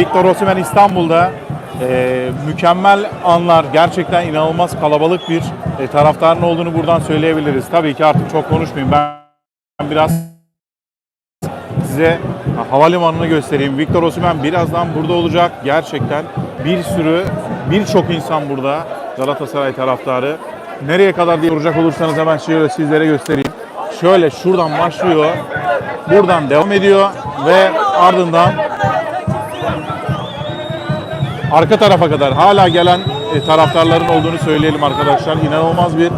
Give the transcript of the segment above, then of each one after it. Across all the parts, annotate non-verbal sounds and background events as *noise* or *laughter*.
Victor Osimhen İstanbul'da e, mükemmel anlar, gerçekten inanılmaz kalabalık bir e, taraftarın olduğunu buradan söyleyebiliriz. Tabii ki artık çok konuşmayayım. Ben biraz size havalimanını göstereyim. Victor Osimhen birazdan burada olacak. Gerçekten bir sürü, birçok insan burada. Galatasaray taraftarı. Nereye kadar diye soracak olursanız hemen şöyle sizlere göstereyim. Şöyle şuradan başlıyor. Buradan devam ediyor ve ardından arka tarafa kadar hala gelen e, taraftarların olduğunu söyleyelim arkadaşlar. İnanılmaz bir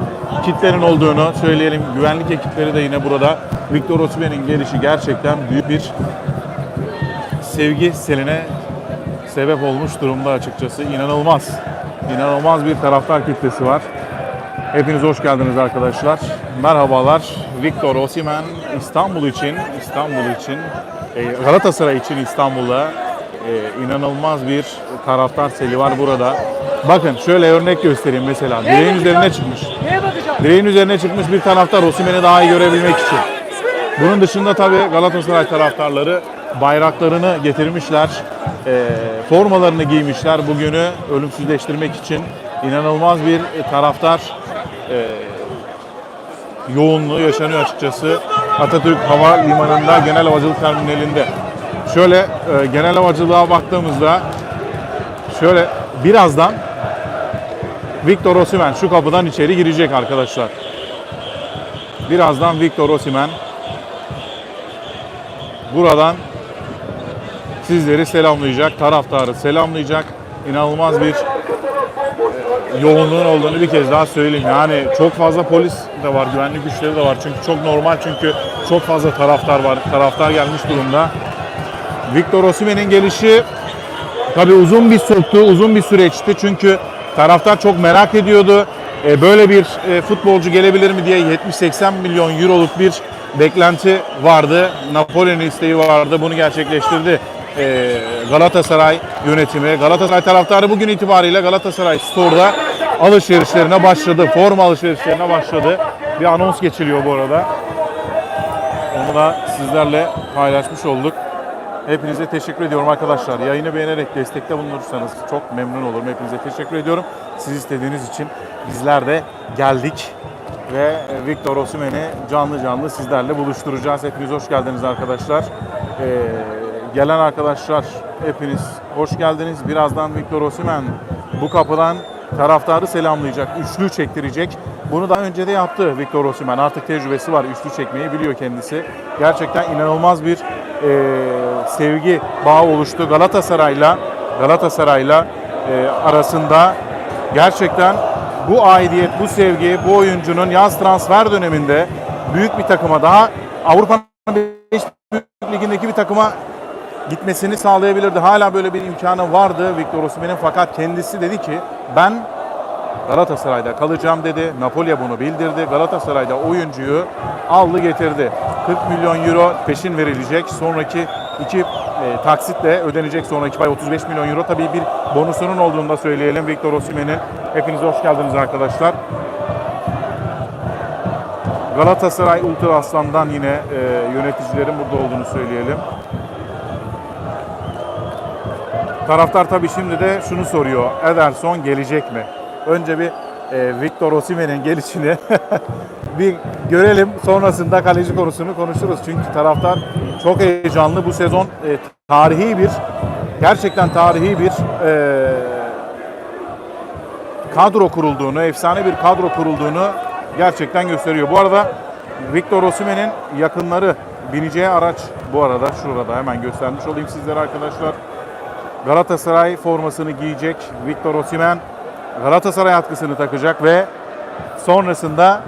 kitlerin olduğunu söyleyelim. Güvenlik ekipleri de yine burada. Victor Osimhen'in gelişi gerçekten büyük bir sevgi seline sebep olmuş durumda açıkçası. İnanılmaz. İnanılmaz bir taraftar kitlesi var. Hepiniz hoş geldiniz arkadaşlar. Merhabalar. Victor Osimhen İstanbul için, İstanbul için, e, Galatasaray için İstanbul'da e, inanılmaz bir taraftar seli var burada. Bakın şöyle örnek göstereyim mesela. Direğin üzerine çıkmış. Direğin üzerine çıkmış bir taraftar Osimhen'i daha iyi görebilmek için. Bunun dışında tabii Galatasaray taraftarları bayraklarını getirmişler, e, formalarını giymişler bugünü ölümsüzleştirmek için. inanılmaz bir taraftar e, yoğunluğu yaşanıyor açıkçası. Atatürk Hava Limanı'nda Genel Havacılık Terminali'nde. Şöyle e, genel havacılığa baktığımızda şöyle birazdan Victor Osimhen şu kapıdan içeri girecek arkadaşlar. Birazdan Victor Osimhen buradan sizleri selamlayacak, taraftarı selamlayacak. İnanılmaz bir yoğunluğun olduğunu bir kez daha söyleyeyim. Yani çok fazla polis de var, güvenlik güçleri de var. Çünkü çok normal çünkü çok fazla taraftar var. Taraftar gelmiş durumda. Victor Osimhen'in gelişi Tabii uzun bir soktu, uzun bir süreçti çünkü taraftar çok merak ediyordu. E, böyle bir e, futbolcu gelebilir mi diye 70-80 milyon euroluk bir beklenti vardı. Napoli'nin isteği vardı. Bunu gerçekleştirdi e, Galatasaray yönetimi. Galatasaray taraftarı bugün itibariyle Galatasaray Store'da alışverişlerine başladı. Forma alışverişlerine başladı. Bir anons geçiliyor bu arada. Onu da sizlerle paylaşmış olduk. Hepinize teşekkür ediyorum arkadaşlar. Yayını beğenerek destekte bulunursanız çok memnun olurum. Hepinize teşekkür ediyorum. Siz istediğiniz için bizler de geldik ve Victor Osimhen'i canlı canlı sizlerle buluşturacağız. Hepiniz hoş geldiniz arkadaşlar. Ee, gelen arkadaşlar hepiniz hoş geldiniz. Birazdan Victor Osimhen bu kapıdan taraftarı selamlayacak, üçlü çektirecek. Bunu daha önce de yaptı Victor Osimhen. Artık tecrübesi var, üçlü çekmeyi biliyor kendisi. Gerçekten inanılmaz bir e, sevgi bağı oluştu Galatasaray'la Galatasaray'la e, arasında. Gerçekten bu aidiyet, bu sevgi, bu oyuncunun yaz transfer döneminde büyük bir takıma daha Avrupa'nın 5 büyük ligindeki bir takıma gitmesini sağlayabilirdi. Hala böyle bir imkanı vardı Victor Osimhen'in fakat kendisi dedi ki ben Galatasaray'da kalacağım dedi. Napoli bunu bildirdi. Galatasaray'da oyuncuyu aldı getirdi. 40 milyon euro peşin verilecek. Sonraki iki e, taksitle ödenecek sonraki ay 35 milyon euro. Tabii bir bonusunun olduğunu da söyleyelim Victor Osimhen'in. Hepiniz hoş geldiniz arkadaşlar. Galatasaray Ultra Aslan'dan yine e, yöneticilerin burada olduğunu söyleyelim. Taraftar tabii şimdi de şunu soruyor. Ederson gelecek mi? Önce bir e, Victor Osimhen'in gelişini *laughs* bir görelim. Sonrasında kaleci konusunu konuşuruz. Çünkü taraftar çok heyecanlı. Bu sezon e, tarihi bir, gerçekten tarihi bir e, kadro kurulduğunu, efsane bir kadro kurulduğunu gerçekten gösteriyor. Bu arada Victor Osimhen'in yakınları bineceği araç bu arada şurada hemen göstermiş olayım sizlere arkadaşlar. Galatasaray formasını giyecek Victor Osimhen Galatasaray atkısını takacak ve sonrasında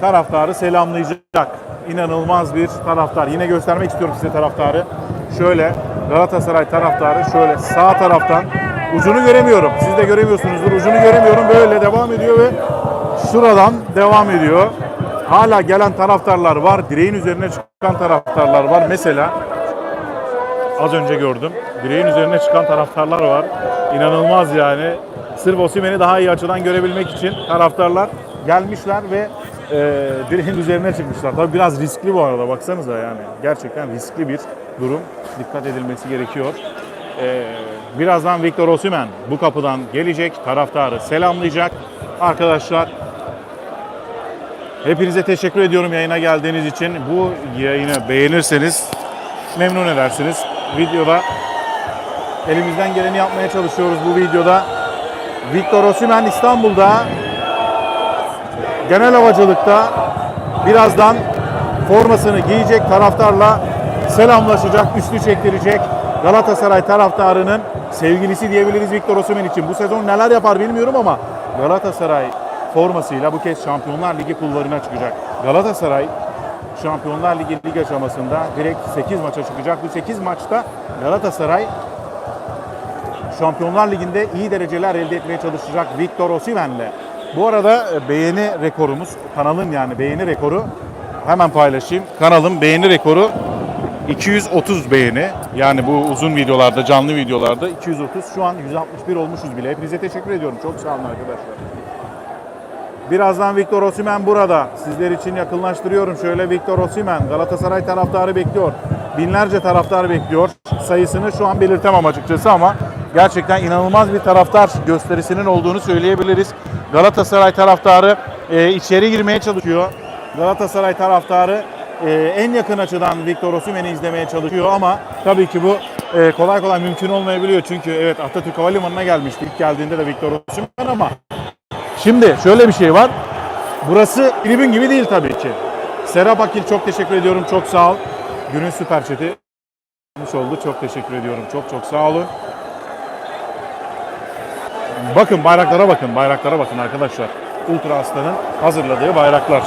taraftarı selamlayacak. İnanılmaz bir taraftar. Yine göstermek istiyorum size taraftarı. Şöyle Galatasaray taraftarı şöyle sağ taraftan ucunu göremiyorum. Siz de göremiyorsunuzdur. Ucunu göremiyorum. Böyle devam ediyor ve şuradan devam ediyor. Hala gelen taraftarlar var. Direğin üzerine çıkan taraftarlar var. Mesela az önce gördüm. Direğin üzerine çıkan taraftarlar var. İnanılmaz yani. Sırf Osimhen'i daha iyi açıdan görebilmek için taraftarlar gelmişler ve e, direğin üzerine çıkmışlar. Tabii biraz riskli bu arada baksanıza yani. Gerçekten riskli bir durum. Dikkat edilmesi gerekiyor. Ee, birazdan Victor Osimhen bu kapıdan gelecek. Taraftarı selamlayacak. Arkadaşlar hepinize teşekkür ediyorum yayına geldiğiniz için. Bu yayını beğenirseniz memnun edersiniz. Videoda elimizden geleni yapmaya çalışıyoruz bu videoda. Victor Osimhen İstanbul'da genel havacılıkta birazdan formasını giyecek taraftarla selamlaşacak, üstü çektirecek. Galatasaray taraftarının sevgilisi diyebiliriz Victor Osimhen için. Bu sezon neler yapar bilmiyorum ama Galatasaray formasıyla bu kez Şampiyonlar Ligi kullarına çıkacak. Galatasaray Şampiyonlar Ligi lig aşamasında direkt 8 maça çıkacak. Bu 8 maçta Galatasaray Şampiyonlar Ligi'nde iyi dereceler elde etmeye çalışacak Victor Osimhen'le. Bu arada e, beğeni rekorumuz, kanalın yani beğeni rekoru hemen paylaşayım. Kanalın beğeni rekoru 230 beğeni. Yani bu uzun videolarda, canlı videolarda 230. Şu an 161 olmuşuz bile. Hepinize teşekkür ediyorum. Çok sağ olun arkadaşlar. Birazdan Victor Osimhen burada. Sizler için yakınlaştırıyorum. Şöyle Victor Osimhen Galatasaray taraftarı bekliyor. Binlerce taraftar bekliyor. Sayısını şu an belirtemem açıkçası ama gerçekten inanılmaz bir taraftar gösterisinin olduğunu söyleyebiliriz. Galatasaray taraftarı e, içeri girmeye çalışıyor. Galatasaray taraftarı e, en yakın açıdan Victor Osimhen'i izlemeye çalışıyor ama tabii ki bu e, kolay kolay mümkün olmayabiliyor. Çünkü evet Atatürk Havalimanı'na gelmişti. İlk geldiğinde de Victor Osimhen ama Şimdi şöyle bir şey var. Burası tribün gibi değil tabii ki. Serap Akil çok teşekkür ediyorum. Çok sağ ol. Günün süper yapmış oldu. Çok teşekkür ediyorum. Çok çok sağ olun. Bakın bayraklara bakın. Bayraklara bakın arkadaşlar. Ultra Aslan'ın hazırladığı bayraklar.